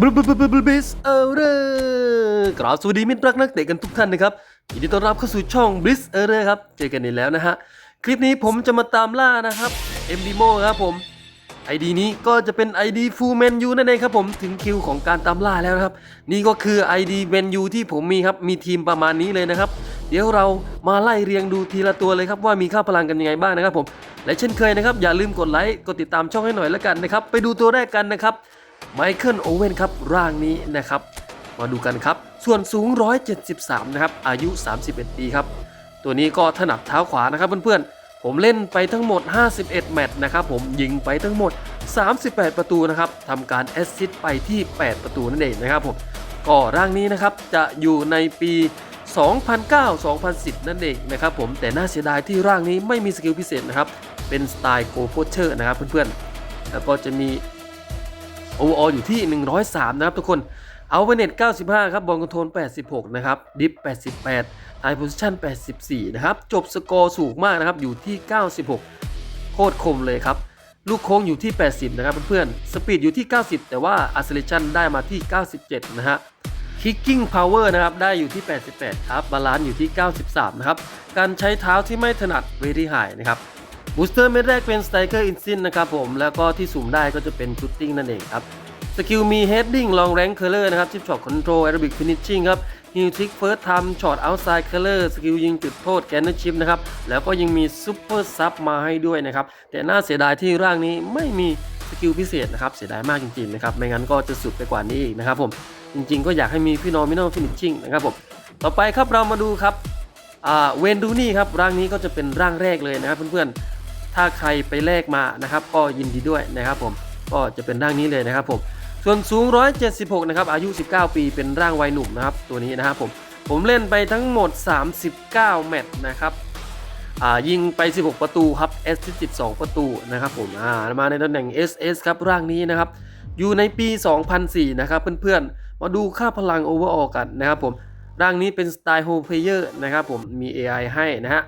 บลูบลูบลูบลูบิสเออร์เรอร์กราบสวัสดีมิตรรักนักเตะกันทุกท่านนะครับยินดีต้อนรับเข้าสู่ช่อง b l i s s e r r o r ครับ เจอกันอีกแล้วนะฮะ คลิปนี้ผมจะมาตามล่านะครับ m d m o ครับผม ID นี้ก็จะเป็น ID Full Menu นั่นเองครับผมถึงคิวของการตามล่าแล้วนะครับ นี่ก็คือ ID Menu ที่ผมมีครับ มีทีมประมาณนี้เลยนะครับ เดี๋ยวเรามาไล่เรียงดูทีละตัวเลยครับว่ามีค่าพลังกันยังไงบ้างนะครับผม และเช่นเคยนะครับ อย่าลืมกดไลค์กดติดตามช่องให้หน่อยแล้วกันนะครับ ไปดูตัวแรกกันนะครับ ไมเคิลโอเว่นครับร่างนี้นะครับ มาดูกันครับ ส่วนสูง 173 นะครับ อายุ 31 ปีครับ ตัวนี้ก็ถนัดเท้าขวานะครับเพื่อนๆ ผมเล่นไปทั้งหมด 51 แมตช์นะครับผมยิงไปทั้งหมด 38 ประตูนะครับทำการแอสซิสต์ไปที่ 8 ประตูนั่นเองนะครับผมก็ร่างนี้นะครับจะอยู่ในปี2009-2010 นั่นเองนะครับผมแต่น่าเสียดายที่ร่างนี้ไม่มีสกิลพิเศษนะครับ เป็นสไตล์โกโพเชอร์นะครับเพื่อนๆ แล้วก็จะมี โอเวอร์อยู่ที่ 103 นะครับทุกคนเอาเวเน็ต95 ครับ บอลคอนโทรล86 นะครับ ดิฟ 88ไทโพซิชัน84 นะครับ จบสกอร์สูงมากนะครับ อยู่ที่ 96 โคตรคมเลยครับ ลูกโค้งอยู่ที่ 80 นะครับเพื่อนๆ สปีดอยู่ที่ 90 แต่ว่าอ c เ e เลชันได้มาที่ 97 นะฮะ Kicking Power นะครับ ได้อยู่ที่ 88 ครับ บาลานซ์อยู่ที่ 93 นะครับ การใช้เท้าที่ไม่ถนัด Very High นะครับ บูสเตอร์เม็ดแรกเป็น Striker Instinct นะครับผมแล้วก็ที่สุ่มได้ก็จะเป็น Shooting นั่นเองครับสกิลมี Heading Long Range Color นะครับ Chip Shot Control Aerobic Finishing ครับ Heal Trick First Time Shot Outside Color สกิลยิงจุดโทษ g a n n e r Chip นะครับแล้วก็ยังมี Super Sub มาให้ด้วยนะครับแต่น่าเสียดายที่ร่างนี้ไม่มีสกิลพิเศษนะครับเสียดายมากจริงๆนะครับไม่งั้นก็จะสุดไปกว่านี้อีกนะครับผมจริงๆ ก็อยากให้มี Phenomenal Finishing นะครับผมต่อไปครับเรามาดูครับเวนดูนี่ครับร่างนี้ก็จะเป็นร่างแรกเลยนะครับเพื่อนๆ ถ้าใครไปแลกมานะครับ ก็ยินดีด้วยนะครับผมก็จะเป็นร่างนี้เลยนะครับผมส่วนสูง 176 นะครับ อายุ 19 ปีเป็นร่างวัยหนุ่มนะครับตัวนี้นะครับผมผมเล่นไปทั้งหมด 39 แมตช์นะครับยิงไป 16 ประตูครับ S 12ประตูนะครับผมามาในตำแหน่ง SS ครับร่างนี้นะครับ อยู่ในปี 2004 นะครับเพื่อนๆ มาดูค่าพลัง overall กันนะครับผม ร่างนี้เป็นสไตล์ whole player นะครับผมมี AI ให้นะฮะ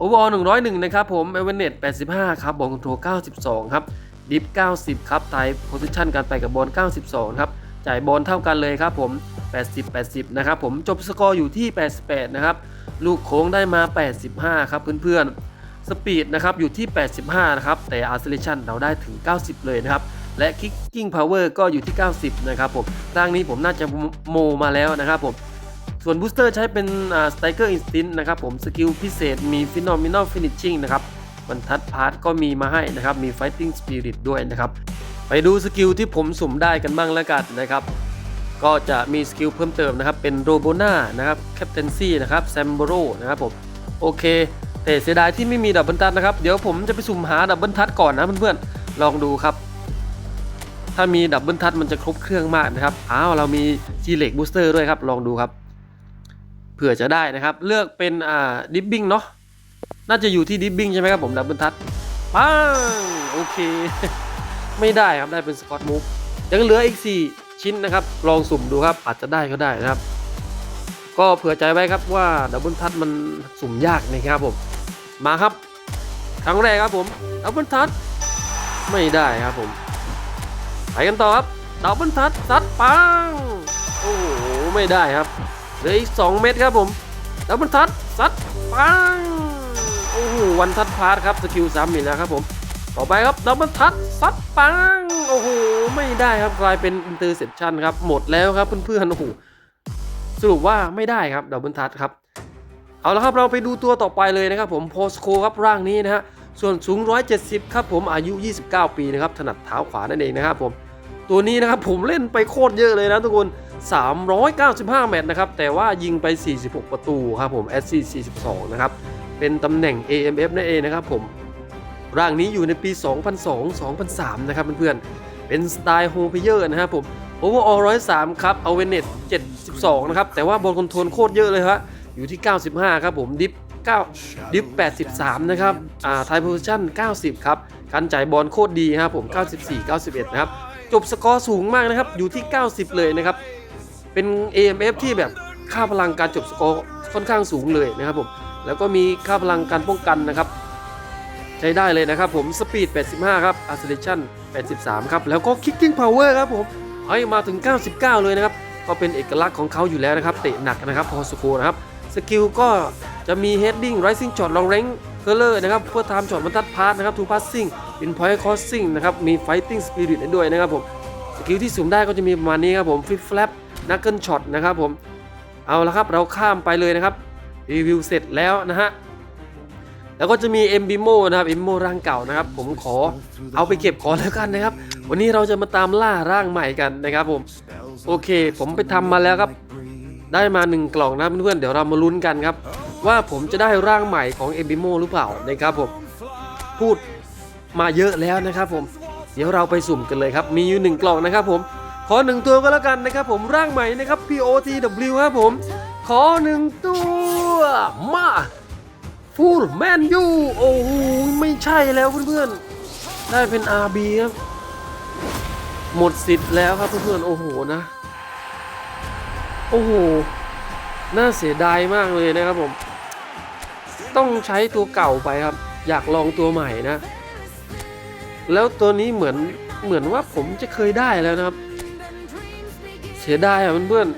โอเวอร์101 นะครับผมเอเวเนต85 ครับบอลคอนโทรล92 ครับดิฟ90 ครับไทยโพซิชันการไปกับบอล92 ครับจ่ายบอลเท่ากันเลยครับผม 80 80 นะครับผมจบสกอร์อยู่ที่ 88 นะครับ ลูกโค้งได้มา 85 ครับเพื่อนๆ สปีดนะครับอยู่ที่ 85 นะครับ แต่ a ร์เซเลชันเราได้ถึง 90 เลยนะครับ และ Kicking Power ก็อยู่ที่ 90 นะครับผมร่างนี้ผมน่าจะโมมาแล้วนะครับผม ส่วนบูสเตอร์ใช้เป็นสไตเกอร์อินสตินนะครับผมสกิลพิเศษมีฟิ n o มิน a ลฟินิชชิ่งนะครับบรรทัดพาร์ทก็มีมาให้นะครับ มี Fighting Spirit ด้วยนะครับ ไปดูสกิลที่ผมสุ่มได้กันบ้างแล้วกันนะครับ ก็จะมีสกิลเพิ่มเติมนะครับ เป็นโรโบนานะครับแคปเทนซี่นะครับแซมโบโรนะครับผมโอเค แต่เสียดายที่ไม่มีดับเบิลทัดนะครับ เดี๋ยวผมจะไปสุ่มหาดับเบิลทัดก่อนนะเพื่อนๆ ลองดูครับ ถ้ามีดับเบิลทัดมันจะครบเครื่องมากนะครับอ้าวเรามีจีเล็กบูสเตอร์ด้วยครับ ลองดูครับ เผื่อจะได้นะครับ เลือกเป็นอ่าดิฟบิ้งเนาะน่าจะอยู่ที่ดิฟบิ้งใช่ไหมครับผมดับเบิลทัดปังโอเค ไม่ได้ครับได้เป็นสกอตมูฟยังเหลืออีก 4 ชิ้นนะครับ ลองสุ่มดูครับอาจจะได้ก็ได้นะครับ ก็เผื่อใจไว้ครับว่าดับเบิลทัดมันสุ่มยากนะครับผมมาครับครั้งแรกครับผมดับเบิลทัดไม่ได้ครับผมไปกันต่อครับดับเบิลทัดซัดปังโอ้โหไม่ได้ครับ เหลืออีก 2 เม็ดครับผมดับเบิลทัดซัดปังโอ้โหวันทัดพาร์ทครับสกิลซ้ำอีกแล้วครับผมต่อไปครับดับเบิลทัดซัดปังโอ้โหไม่ได้ครับกลายเป็นอินเตอร์เซปชันครับหมดแล้วครับเพื่อนๆโอ้โหสรุปว่าไม่ได้ครับดับเบิลทัดครับเอาละครับเราไปดูตัวต่อไปเลยนะครับผมโพสโคครับร่างนี้นะฮะส่วนสูง 170 ครับผมอายุ 29 ปีนะครับถนัดเท้าขวานั่นเองนะครับผมตัวนี้นะครับผมเล่นไปโคตรเยอะเลยนะทุกคน 395 แมตช์นะครับ แต่ว่ายิงไป 46 ประตูครับผม SC 42 นะครับ เป็นตำแหน่ง AMF นั่นเองนะครับผมร่างนี้อยู่ในปี 2002-2003 นะครับเพื่อนๆ เป็นสไตล์โฮมเพเยอร์นะครับผมโอเวอร์ออ103ครับเอาเวเน็ต72นะครับ แต่ว่าบอลคอนโทรลโคตรเยอะเลยฮะอยู่ที่ 95 ครับผมดิฟ9ดิฟ83 นะครับ อ่าไทยโพซิชั่น 90 ครับการจ่ายบอลโคตรดีครับผม 94 91 นะครับ จบสกอร์สูงมากนะครับ อยู่ที่ 90 เลยนะครับ เป็น AMF ที่แบบค่าพลังการจบสกอร์ค่อนข้างสูงเลยนะครับผม แล้วก็มีค่าพลังการป้องกันนะครับ ใช้ได้เลยนะครับผมสปีด 85 ครับ Acceleration 83 ครับ แล้วก็ Kicking Power ครับผมโคให้มาถึง 99 เลยนะครับ ก็เป็นเอกลักษณ์ของเขาอยู่แล้วนะครับ เตะหนักนะครับพอสโคนะครับ สกิลก็จะมี heading rising shot long range curler นะครับเพื่อทำช็อตบรรทัดพาสนะครับ to passing in point crossing นะครับมี fighting spirit ด้วยนะครับผมสกิลที่สูงได้ก็จะมีประมาณนี้ครับผม flip flap นักเกิลช็อตนะครับผมเอาละครับเราข้ามไปเลยนะครับรีวิวเสร็จแล้วนะฮะแล้วก็จะมีเอ็มบิโมนะครับเอ็มโมร่างเก่านะครับ ผมขอเอาไปเก็บก่อนแล้วกันนะครับ วันนี้เราจะมาตามล่าร่างใหม่กันนะครับผมโอเค ผมไปทำมาแล้วครับ ได้มาหนึ่งกล่องนะเพื่อนๆเดี๋ยวเรามาลุ้นกันครับ ว่าผมจะได้ร่างใหม่ของเอ็มบิโมหรือเปล่านะครับผมพูดมาเยอะแล้วนะครับผมเดี๋ยวเราไปสุ่มกันเลยครับ มีอยู่หนึ่งกล่องนะครับผม ขอหนึ่งตัวก็แล้วกันนะครับผมร่างใหม่นะครับ POTW ครับผม ขอหนึ่งตัวมาฟูลแมนยูโอ้โหไม่ใช่แล้วเพื่อนๆ ได้เป็น RB ครับ หมดสิทธิ์แล้วครับเพื่อนๆ โอ้โหนะ โอ้โห น่าเสียดายมากเลยนะครับผม ต้องใช้ตัวเก่าไปครับ อยากลองตัวใหม่นะ แล้วตัวนี้เหมือนเหมือนว่าผมจะเคยได้แล้วนะครับ สียดายอะเพื่อน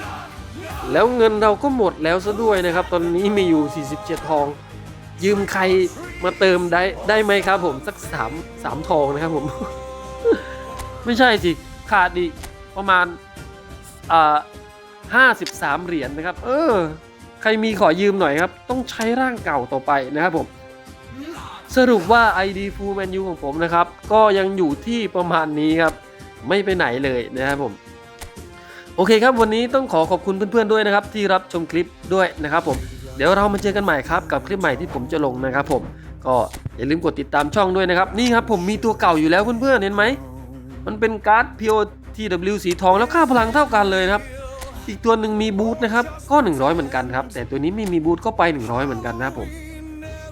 ๆแล้วเงินเราก็หมดแล้วซะด้วยนะครับ ตอนนี้มีอยู่ 47 ทอง ยืมใครมาเติมได้ได้ไหมครับผมสักสามสามทองนะครับผม ไม่ใช่สิ ขาดอีกประมาณอ่าห้าสิบสามเหรียญนะครับ เออ ใครมีขอยืมหน่อยครับ ต้องใช้ร่างเก่าต่อไปนะครับผม สรุปว่า ID Full Menu ของผมนะครับ ก็ยังอยู่ที่ประมาณนี้ครับ ไม่ไปไหนเลยนะครับผม โอเคครับวันนี้ต้องขอขอบคุณเพื่อนๆด้วยนะครับที่รับชมคลิปด้วยนะครับผมเดี๋ยวเรามาเจอกันใหม่ครับกับคลิปใหม่ที่ผมจะลงนะครับผมก็อย่าลืมกดติดตามช่องด้วยนะครับนี่ครับผมมีตัวเก่าอยู่แล้วเพื่อนๆเห็นไหมมันเป็นการ์ด POTW สีทองแล้วค่าพลังเท่ากันเลยครับ อีกตัวหนึ่งมีบูทนะครับก็ 100 เหมือนกันครับแต่ตัวนี้ไม่มีบูทก็ไป 100 เหมือนกันนะผม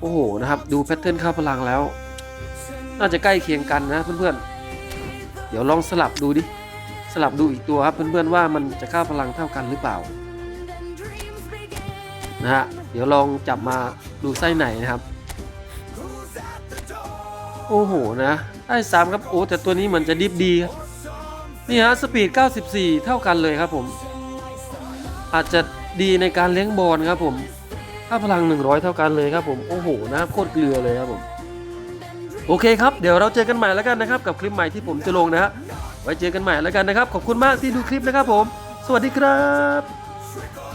โอ้โหนะครับดูแพทเทิร์นค่าพลังแล้ว น่าจะใกล้เคียงกันนะเพื่อนๆเดี๋ยวลองสลับดูดิ ลับดูอีกตัวครับเพื่อนๆว่ามันจะค่าพลังเท่ากันหรือเปล่านะฮะเดี๋ยวลองจับมาดูไส้ไหนนะครับ โอ้โหนะได้สามครับโอ้แต่ตัวนี้เหมือนจะดิฟดีครับนี่ฮะสปีด 94 เท่ากันเลยครับผม อาจจะดีในการเลี้ยงบอลครับผมค่าพลัง 100 เท่ากันเลยครับผมโอ้โหนะโคตรเกลือเลยครับผมโอเคครับ เดี๋ยวเราเจอกันใหม่แล้วกันนะครับ กับคลิปใหม่ที่ผมจะลงนะฮะ ไว้เจอกันใหม่แล้วกันนะครับ ขอบคุณมากที่ดูคลิปนะครับผม สวัสดีครับ